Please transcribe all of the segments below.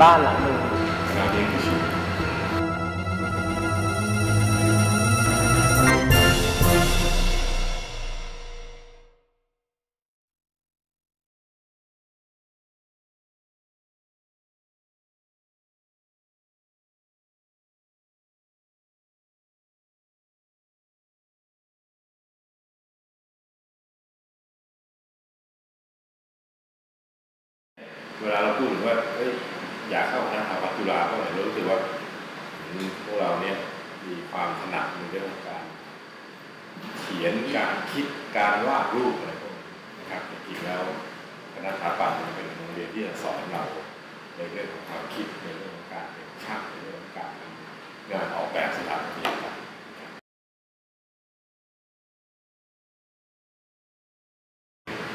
บ้านหลังหนึ่งเวลาเราพูดถึงว่าเอ้ย อยากเข้าคณะสถาปัตย์จุฬาก็เหมือนรู้สึกว่าพวกเราเนี่ยมีความถนัดในเรื่องของการ เขียนการคิดการวาดรูปอะไรพวกนี้นะครับจริงๆแล้วคณะสถาปัตย์มันเป็นโรงเรียนที่จะสอนเราในเรื่องของความคิดในเรื่องของการเป็นช่างในเรื่องของการงานออกแบบสถาปัตยกรรม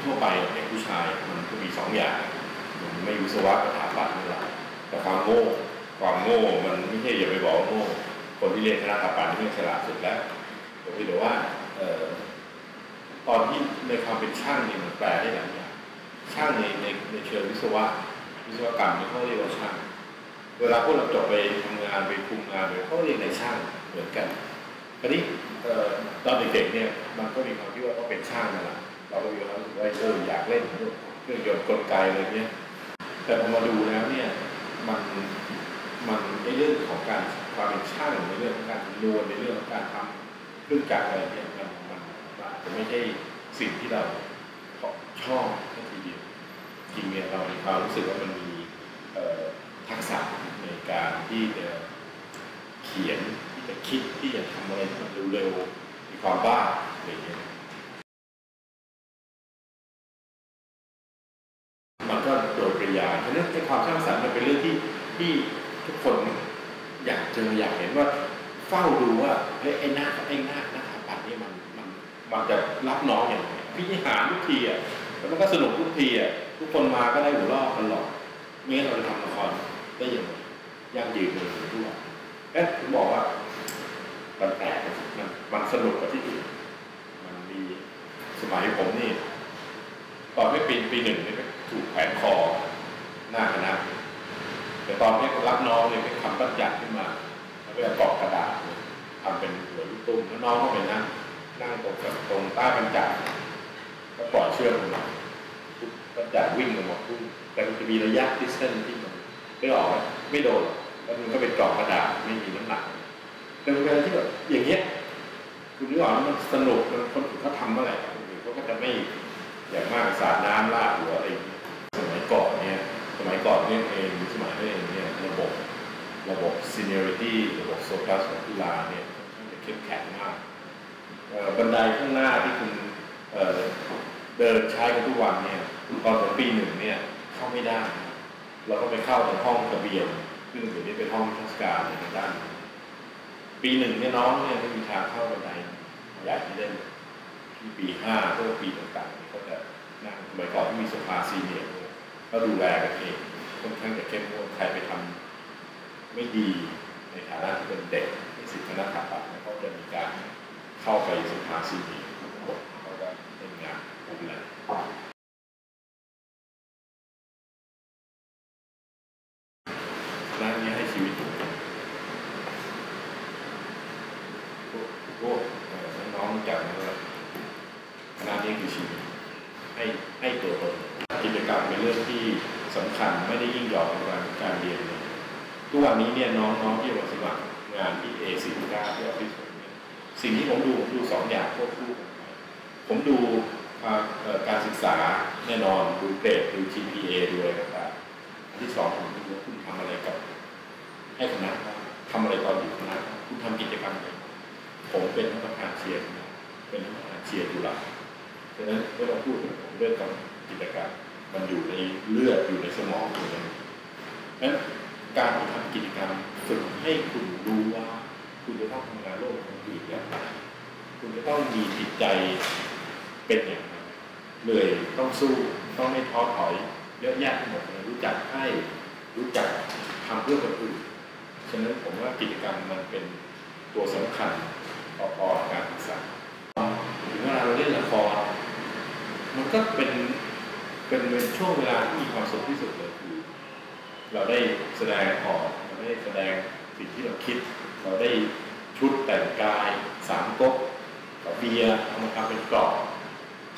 ทั่วไปเด็กผู้ชายมันก็มีสองอย่างมันไม่วิศวะกับสถาปัตย์ แต่ความโง่ความโง่มันไม่ใช่อย่าไปบอกว่าโง่คนที่เรียนคณะสถาปัตย์นี่มันฉลาดสุดแล้วแต่พี่เดี๋ยวว่าเออตอนที่ในความเป็นช่างนี่มันแปลได้หลายอย่างช่างในในในเชิงวิศวะวิศวกรรมนี่เขาเรียกว่าช่าง เวลาพวกเราจบไปทำงานไปคุมงานไปเขาเรียกในช่างเหมือนกันคราวนี้ตอนเด็กๆเนี่ยมันก็มีความคิดว่าเขาเป็นช่างนั่นแหละเราก็มีความรู้สึกว่าเอออยากเล่นเครื่องยนต์กลไกอะไรเงี้ยแต่พอมาดูแล้วเนี่ย มันมันในเรื่องของการความเป็นช่างในเรื่องของการคำนวณในเรื่องของการทำเครื่องจักรอะไรเนี่ยมันมันอาจจะไม่ใช่สิ่งที่เราชอบแค่ทีเดียวจริงเนี่ยเรามีควารู้สึกว่ามันมีทักษะในการที่จะเขียนที่จะคิดที่จะทำอะไรที่มันเร็วๆมีความบ้าอะไรอย่างเงี้ย ยปริยายฉะนั้นในความสร้างสรรค์มันเป็นเรื่องที่ที่ทุกคนอยากเจออยากเห็นว่าเฝ้าดูว่าเฮ้ไอ้หน้าไอ้หน้าหน้าสถาปัตย์นี่มันมันมันจะรับน้องอย่างไรพิธีหารทุกทีอะแล้วมันก็สนุกทุกทีอะทุกคนมาก็ได้หัวเราะกันหรอกไม่งั้นเราจะทำละครได้ยังไงยั่งยืนเลยด้วยเอ๊ะผมบอกว่ามันแปลกมันมันสนุกกว่าที่อื่นมันมีสมัยผมนี่ ตอนไม่ปีปีหนึ่งนี่ถูกแขวนคอ หน้าคณะแต่ตอนนี้รับน้องเนี่ยไปทำบัญญัติขึ้นมาแล้วก็กรอกกระดาษเนี่ยทำเป็นหัวลูกตุ้มแล้วน้องก็ไปนั่งนั่งตรงกับตรงใต้บัญญัติก็ปล่อยเชือกลงมาบัญญัติวิ่งลงมาพุ่งแต่มันจะมีระยะดิสเทนที่มันไม่ออกไม่โดนแล้วมันก็เป็นกรอกกระดาษไม่มีน้ำหนักแต่เวลาที่แบบอย่างเงี้ยคุณนึกออกมมันสนุกมันคนอื่นเขาทำเมื่อไหร่คนอื่นเขาก็จะไม่อย่างมากสาดน้ำลาดหัวอะไรอย่าง ระบบ seniority ระบบโซคัสของกีฬาเนี่ยค่อนข้างจะเข้มแข็งมากบันไดข้างหน้าที่คุณเเดินใช้กันทุกวันเนี่ยตอนถึงปีหนึ่งเนี่ยเข้าไม่ได้เราก็ไปเข้าในห้องทะเบียนซึ่งเดี๋ยวนี้เป็นห้องราชการในด้านปีหนึ่งเนี่ยน้องเนี่ยไม่มีทางเข้าบันไดใหญ่ที่เล่นที่ปีห้าก็ปีต่างๆเนี่ยก็จะนั่งสมัยก่อนที่มีสภาซีเนียร์ก็ดูแลกันเองค่อนข้างจะเข้มงวดใครไปทำ ไม่ดีในฐานะที่เป็นเด็กในสิทธิคณะสถาปัตย์เนี่ยเขาจะมีการเข้าไปสภาซีเนียร์ทุกคนเขาก็เป็นงานดูแลคณะนี้ให้ชีวิตผมพวกน้องๆจักนะครับคณะนี้คือชีวิตให้ให้ตัวตนกิจกรรมเป็นเรื่องที่สำคัญไม่ได้ยิ่งหย่อนในการการเรียนเลย ทุกวันนี้เนี่ยน้องๆที่มาสมัครงานที่ A49 ที่ออฟฟิศผมเนี่ยสิ่งที่ผมดูผมดูสองอย่างควบคู่กันผมดูการศึกษาแน่นอนดูเกรดดู GPA ดูอะไรต่างๆอันที่สองผมดูว่าคุณทำอะไรกับ ให้คณะทำอะไรตอนอยู่คณะคุณทำกิจกรรมอะไรผมเป็นประธานเชียร์เป็นประธานเชียร์จุฬาฉะนั้นไม่ต้องพูดถึงผมเรื่องของกิจกรรมมันอยู่ในเลือดอยู่ในสมองอยู่ในนั้น การทำกิจกรรมฝึกให้คุณรู้ว่า คุณจะต้องทำงานโลกกับคนอื่นอย่างคุณจะต้องมีจิตใจเป็นอย่างไรเหนื่อยต้องสู้ต้องไม่ท้อถอยเยอะแยะไปหมดเลยรู้จักให้รู้จักทำเพื่อคนอื่นฉะนั้นผมว่ากิจกรรมมันเป็นตัวสำคัญพอๆการศึกษาถึงเวลาเราเล่นละครมันก็เป็นเป็นเป็นช่วงเวลาที่มีความสุขที่สุดเลยคือ เราได้แสดงออกเราได้แสดงสิ่งที่เราคิด เราได้ชุดแต่งกายสามก๊กกับเบียร์เอามาทำเป็นกรอบ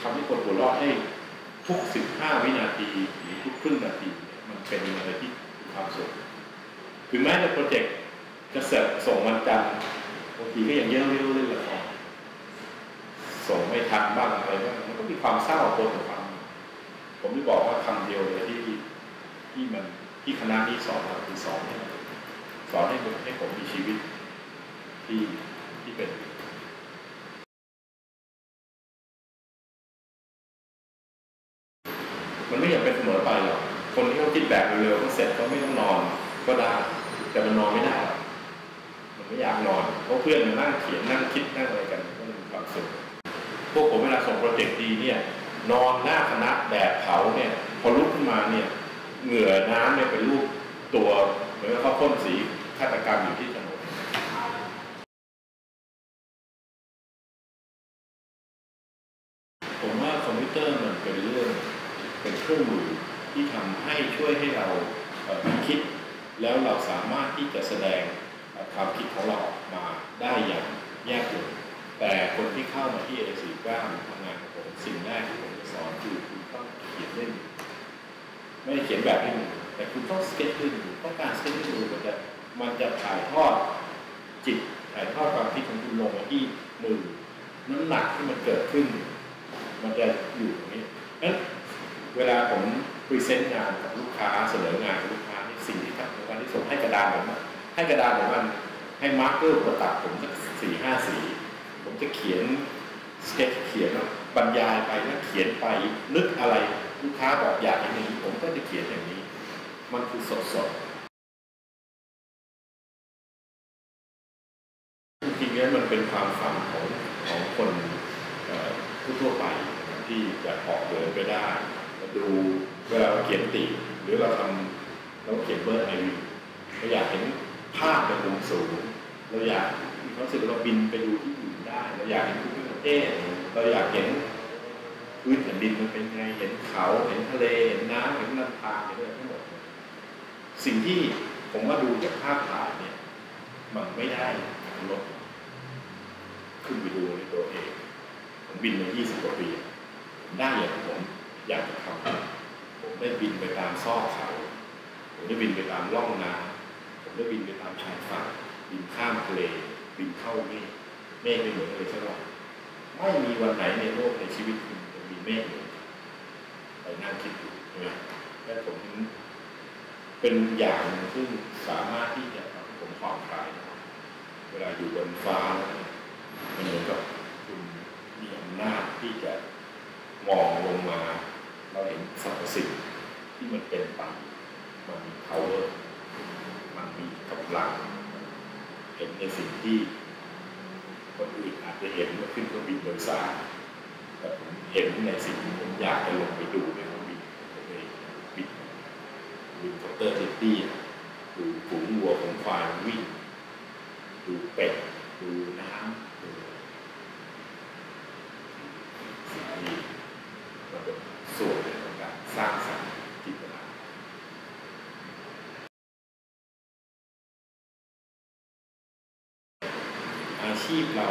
ทำให้คนหัวเราะให้ทุกสิบห้าวินาทีหรือทุกครึ่งนาทีเนี่ยมันเป็นอะไรที่มีความสุขถึงแม้จะโปรเจกต์จะเสร็จส่งวันจันทร์บางทีก็ยังเยอะเรื่อยๆละครส่งไม่ทันบ้างอะไรบ้างมันก็มีความเศร้าปนกับความผมไม่บอกว่าคำเดียวเลยที่ที่มัน ที่คณะนี้สอนเราคือสอนให้สอนให้ผมให้ผมมีชีวิตที่ที่เป็นมันไม่อยากเป็นเสมอไปหรอกคนที่เขาคิดแบบเร็วๆเขาเสร็จเขาไม่ต้องนอนก็ได้ แต่มันนอนไม่ได้มันไม่อยากนอนเพราะเพื่อนมันนั่งเขียนนั่งคิดนั่งอะไรกันก็มีความสุขพวกผมเวลาส่งโปรเจกต์ดีเนี่ย นอนหน้าคณะแบบเผาเนี่ย พอลุกขึ้นมาเนี่ย เหงื่อน้ำเนี่ยเป็นรูปตัวเหมือนกับเขาพ่นสีฆาตกรรมอยู่ที่ถนนผมว่าคอมพิวเตอร์มันเป็นเรื่องเป็นเครื่องมือที่ทำให้ช่วยให้เราคิด แล้วเราสามารถที่จะแสดงความคิดของเราออกมาได้อย่างแยกลงแต่คนที่เข้ามาที่ A49 ทำงานกับผมสิ่งแรกที่ผมจะสอนคือคุณต้องเขียนเล่นมือ ไม่ได้เขียนแบบให้มือแต่คุณต้องสเก็ตด้วยมือต้องการสเก็ตด้วยมือมันจะมันจะถ่ายทอดจิตถ่ายทอดความคิดของคุณลงมาที่มือน้ำหนักที่มันเกิดขึ้น มันจะอยู่ตรงนี้นั้นเวลาผมพรีเซนต์งานกับลูกค้าเสนองานกับลูกค้านี่สิ่งที่ทำในวันที่ส่งให้กระดานผมให้กระดานผมมันให้มาร์กเกอร์ประตัดผมสักสี่ห้าสีผมจะเขียนสเก็ตเขียนบรรยายไปแล้วเขียนไปนึกอะไร ลูกค้าบอกอยากอย่างนี้ ผมก็จะเขียนอย่างนี้ มันคือสดสดจริงๆแล้วมันเป็นความฝันของของคนทั่วๆไปที่จะออกเดินไปได้มาดูเวลาเราเขียนติหรือเราทำเราเขียนเบอร์ไอวิวเราอยากเห็นภาพในมุมสูงเราอยากมีความรู้สึกเราบินไปดูที่อื่นได้ เราอยากเห็นภูมิประเทศเราอยากเห็น พื้นแผ่นดินมันเป็นไงเห็นเขาเห็นทะเลเห็นน้ำเห็นลำธารเห็นอะไรทั้งหมดสิ่งที่ผมว่าดูจากภาพถ่ายเนี่ย มันไม่ได้ลดขึ้นไปดูในตัวเอง ผมบินมา 20 กว่าปี ได้อย่างผมอยากจะทำผมได้บินไปตามซอกเขา ผมได้บินไปตามร่องน้ำผมได้บินไปตามชายฝั่งบินข้ามทะเลบินเข้าเมฆเมฆไม่เหมือนเลยสักวันไม่มีวันไหนในโลกในชีวิตคุณ เมฆเหมือนกันไปนั่งคิดดูใช่ไหมและผมเป็นอย่างหนึ่งซึ่งสามารถที่จะทำให้ผมผ่อนคลายได้เวลาอยู่บนฟ้าเนี่ยมันเหมือนกับคุณมีอำนาจที่จะมองลงมา เราเห็นสรรพสิ่งที่มันเป็นไปมันมี power มันมีกำลังเห็นในสิ่งที่คนอื่นอาจจะเห็นเมื่อขึ้นเครื่องบินโดยสาร แต่ผมเห็นในสิ่งที่ผมอยากจะลงไปดูในเครื่องบินผมเองบินบินคอปเตอร์ซิตี้ดูฝูงวัวของควายวิ่ง ดูเป็ด ดูน้ำดูสิ่งที่มันเป็นส่วนของการสร้างสรรค์จิตวิญญาณอาชีพเรา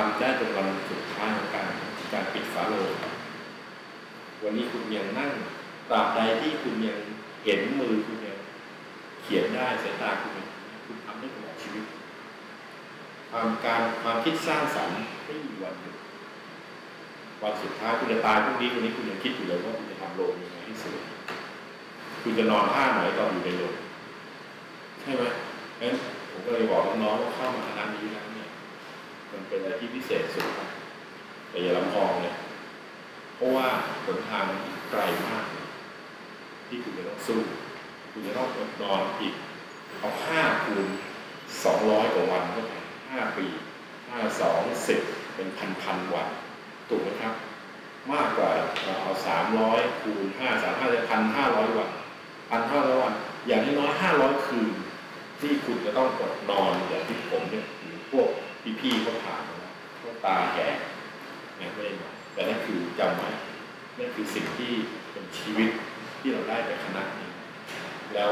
ทำได้จนวันสุดท้ายของการการปิดฝาโลงวันนี้คุณยังนั่งตราบใดที่คุณยังเห็นมือคุณยังเขียนได้สายตาคุณยังคุณทำได้ตลอดชีวิต ความการความคิดสร้างสรรค์ไม่มีวันหยุดวันสุดท้ายคุณจะตายพรุ่งนี้วันนี้คุณยังคิดอยู่เลยว่าคุณจะทำโลงยังไงให้สวยคุณจะนอนท่าไหนตอนอยู่ในโลงใช่ไหมงั้นผมก็เลยบอกน้องๆว่าเข้ามาคณะนี้แล้วเนี่ย มันเป็นอะไรที่พิเศษสุดครับแต่อย่าลำพองเลยเพราะว่าหนทางมันไกลมาก ที่คุณจะต้องสู้ คุณจะต้องอดนอนอีก เอาห้าคูณสองร้อยกว่าวันก็ไปห้าปีห้าสองสิบเป็นพันพันวันถูกไหมครับ มากกว่าเราเอาสามร้อยคูณห้าสามห้าจะพันห้าร้อยวันพันห้าร้อยวันอย่างน้อยห้าร้อยคืน ที่คุณจะต้องอดนอนอย่างที่ผมเนี่ยหรือพวกาตาแก่เนี่ยไม่ได้นอนแต่นั่นคือจำไว้นั่นคือสิ่งที่เป็นชีวิตที่เราได้จากคณะนี้แล้ว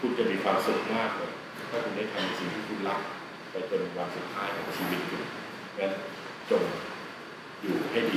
คุณจะมีความสุขมากเลยถ้าคุณได้ทำในสิ่งที่คุณรักไปจนวันสุดท้ายของชีวิตคุณงั้นจงอยู่ให้ดี